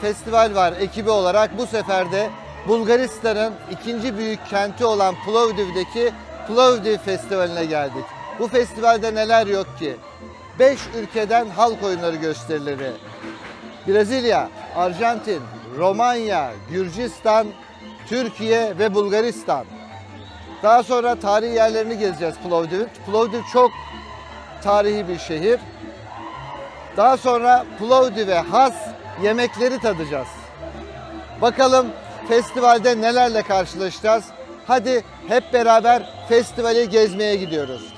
Festival var ekibi olarak bu sefer de Bulgaristan'ın ikinci büyük kenti olan Plovdiv'deki Plovdiv Festivali'ne geldik. Bu festivalde neler yok ki? 5 ülkeden halk oyunları gösterileri. Brezilya, Arjantin, Romanya, Gürcistan, Türkiye ve Bulgaristan. Daha sonra tarihi yerlerini gezeceğiz Plovdiv'in. Plovdiv çok tarihi bir şehir. Daha sonra Plovdiv'e has yemekleri tadacağız. Bakalım festivalde nelerle karşılaşacağız. Hadi hep beraber festivali gezmeye gidiyoruz.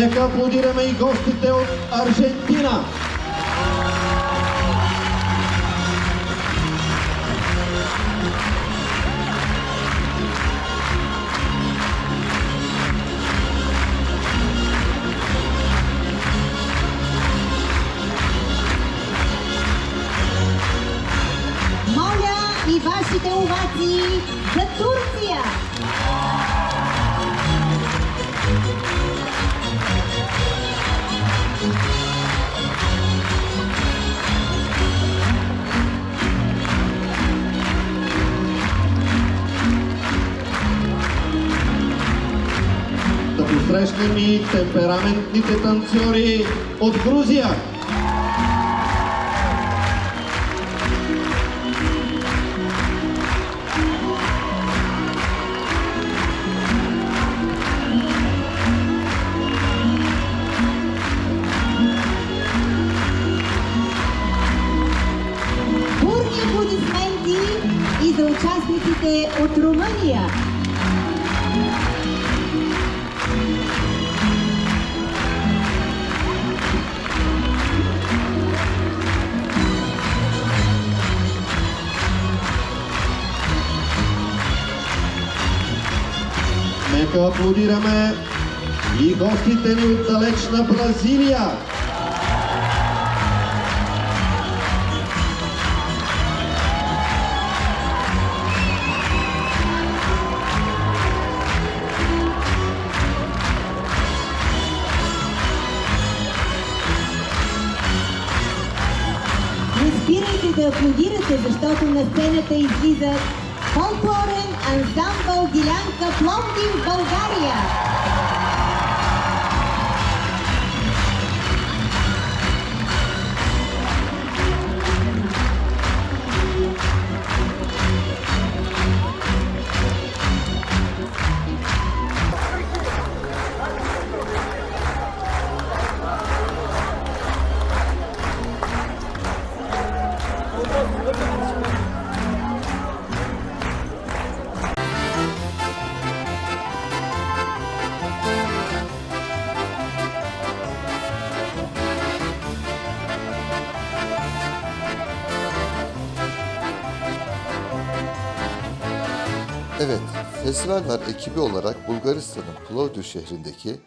Нека аплодираме и гостите от Аржентина. Вашите овации за Турция! Да посрещнем и темпераментните танцори от Грузия. Аплодисменти и за участниците от Румъния! Аплодираме и гостите ни от далечна Бразилия. Не спирайте да аплодирате, защото на сцената излиза фолклорен ансамбъл Дилянка Пловдив България! Evet, festivaller ekibi olarak Bulgaristan'ın Plovdiv şehrindeki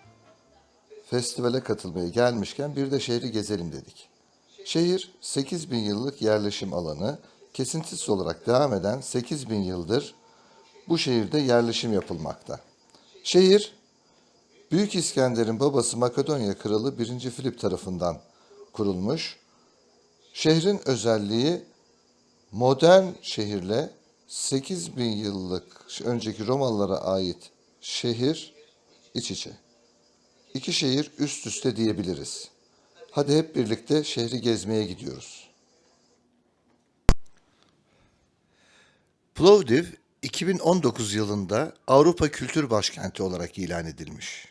festivale katılmaya gelmişken bir de şehri gezelim dedik. Şehir 8000 yıllık yerleşim alanı, kesintisiz olarak devam eden 8000 yıldır bu şehirde yerleşim yapılmakta. Şehir, Büyük İskender'in babası Makedonya Kralı 1. Filip tarafından kurulmuş. Şehrin özelliği modern şehirle 8000 yıllık önceki Romalılara ait şehir iç içe. İki şehir üst üste diyebiliriz. Hadi hep birlikte şehri gezmeye gidiyoruz. Plovdiv 2019 yılında Avrupa Kültür Başkenti olarak ilan edilmiş.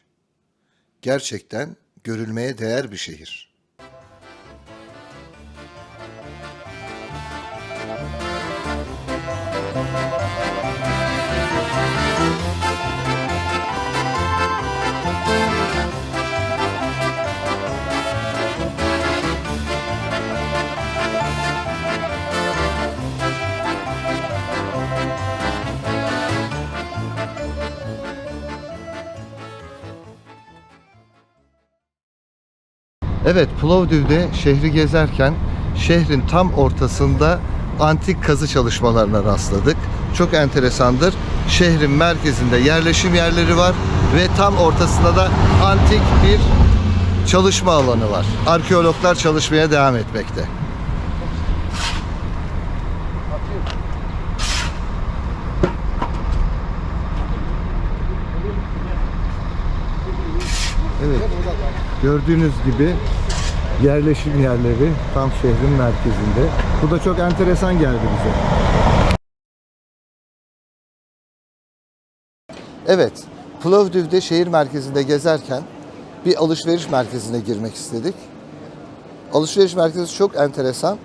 Gerçekten görülmeye değer bir şehir. Evet, Plovdiv'de şehri gezerken şehrin tam ortasında antik kazı çalışmalarına rastladık. Çok enteresandır. Şehrin merkezinde yerleşim yerleri var ve tam ortasında da antik bir çalışma alanı var. Arkeologlar çalışmaya devam etmekte. Evet. Gördüğünüz gibi yerleşim yerleri tam şehrin merkezinde. Bu da çok enteresan geldi bize. Evet, Plovdiv'de şehir merkezinde gezerken bir alışveriş merkezine girmek istedik. Alışveriş merkezi çok enteresan.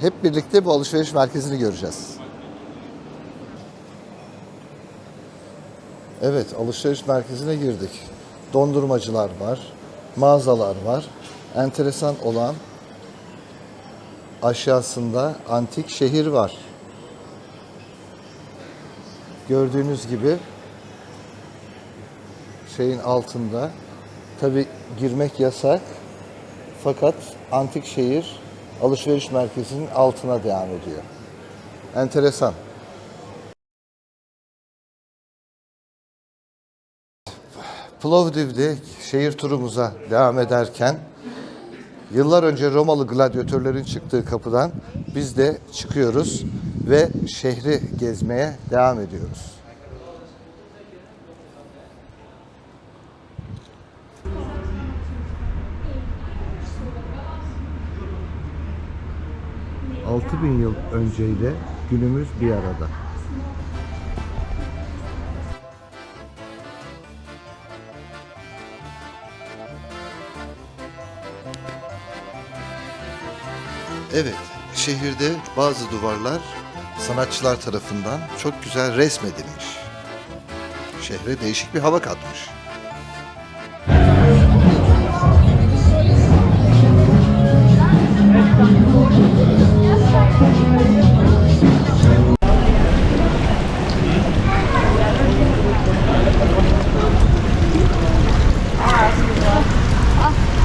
Hep birlikte bu alışveriş merkezini göreceğiz. Evet, alışveriş merkezine girdik. Dondurmacılar var, mağazalar var. Enteresan olan aşağısında antik şehir var. Gördüğünüz gibi şeyin altında tabi girmek yasak fakat antik şehir alışveriş merkezinin altına devam ediyor. Enteresan. Plovdiv'de şehir turumuza devam ederken yıllar önce Romalı gladyatörlerin çıktığı kapıdan biz de çıkıyoruz ve şehri gezmeye devam ediyoruz. Altı bin yıl önceyle günümüz bir arada. Evet, şehirde bazı duvarlar sanatçılar tarafından çok güzel resmedilmiş. Şehre değişik bir hava katmış.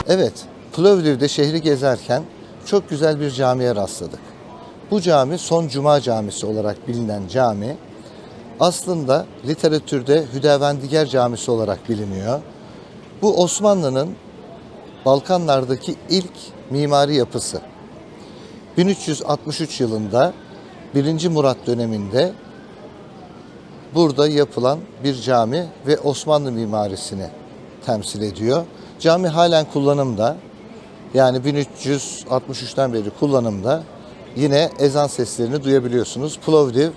Evet, Plovdiv'de şehri gezerken çok güzel bir camiye rastladık. Bu cami Son Cuma Camisi olarak bilinen cami aslında literatürde Hüdavendigar Camisi olarak biliniyor. Bu Osmanlı'nın Balkanlardaki ilk mimari yapısı. 1363 yılında 1. Murat döneminde burada yapılan bir cami ve Osmanlı mimarisini temsil ediyor. Cami halen kullanımda. Yani 1363'ten beri kullanımda. Yine ezan seslerini duyabiliyorsunuz. Plovdiv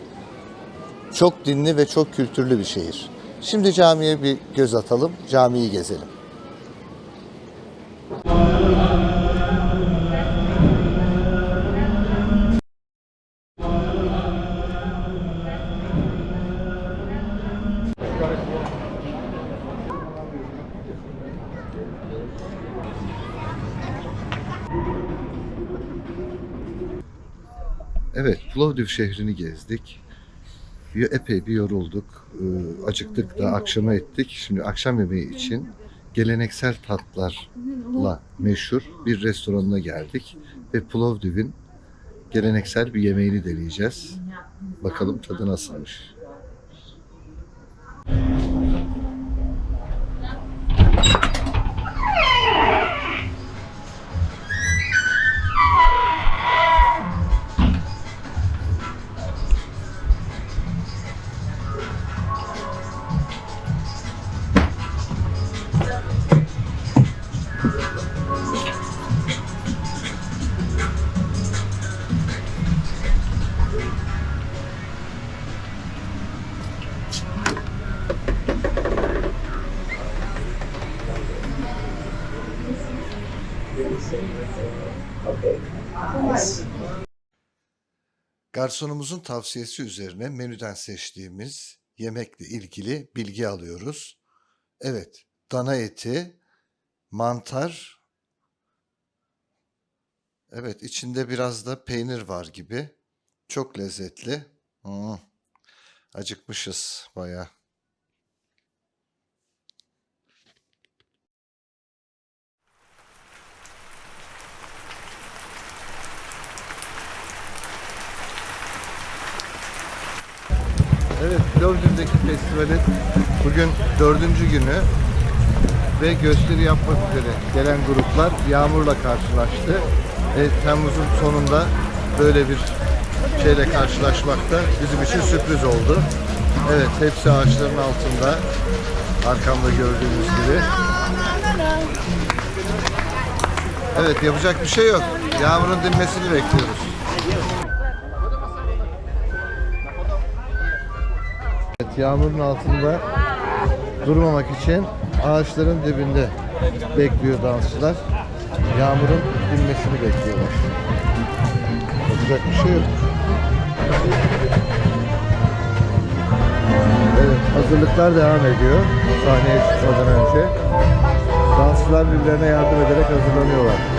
çok dinli ve çok kültürlü bir şehir. Şimdi camiye bir göz atalım, camiyi gezelim. Evet, Plovdiv şehrini gezdik. epey bir yorulduk. Ee, acıktık da akşama ettik. Şimdi akşam yemeği için geleneksel tatlarla meşhur bir restoranına geldik. Ve Plovdiv'in geleneksel bir yemeğini deneyeceğiz. Bakalım tadı nasılmış. Garsonumuzun tavsiyesi üzerine menüden seçtiğimiz yemekle ilgili bilgi alıyoruz. Evet, dana eti, mantar, evet içinde biraz da peynir var gibi. Çok lezzetli. Hmm. Acıkmışız bayağı. Plovdiv'deki festivalin bugün dördüncü günü ve gösteri yapmak üzere gelen gruplar yağmurla karşılaştı. E, Temmuz'un sonunda böyle bir şeyle karşılaşmak da bizim için sürpriz oldu. Evet, hepsi ağaçların altında. Arkamda gördüğünüz gibi. Evet, yapacak bir şey yok. Yağmurun dinmesini bekliyoruz. Evet, yağmurun altında durmamak için ağaçların dibinde bekliyor dansçılar. Yağmurun dinmesini bekliyorlar. Yapacak bir şey yok. Evet, hazırlıklar devam ediyor sahneye çıkmadan önce. Dansçılar birbirlerine yardım ederek hazırlanıyorlar.